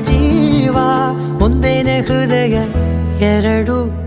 ಜೀವ ಒಂದೇನೆ ಹೃದಯ ಎರಡು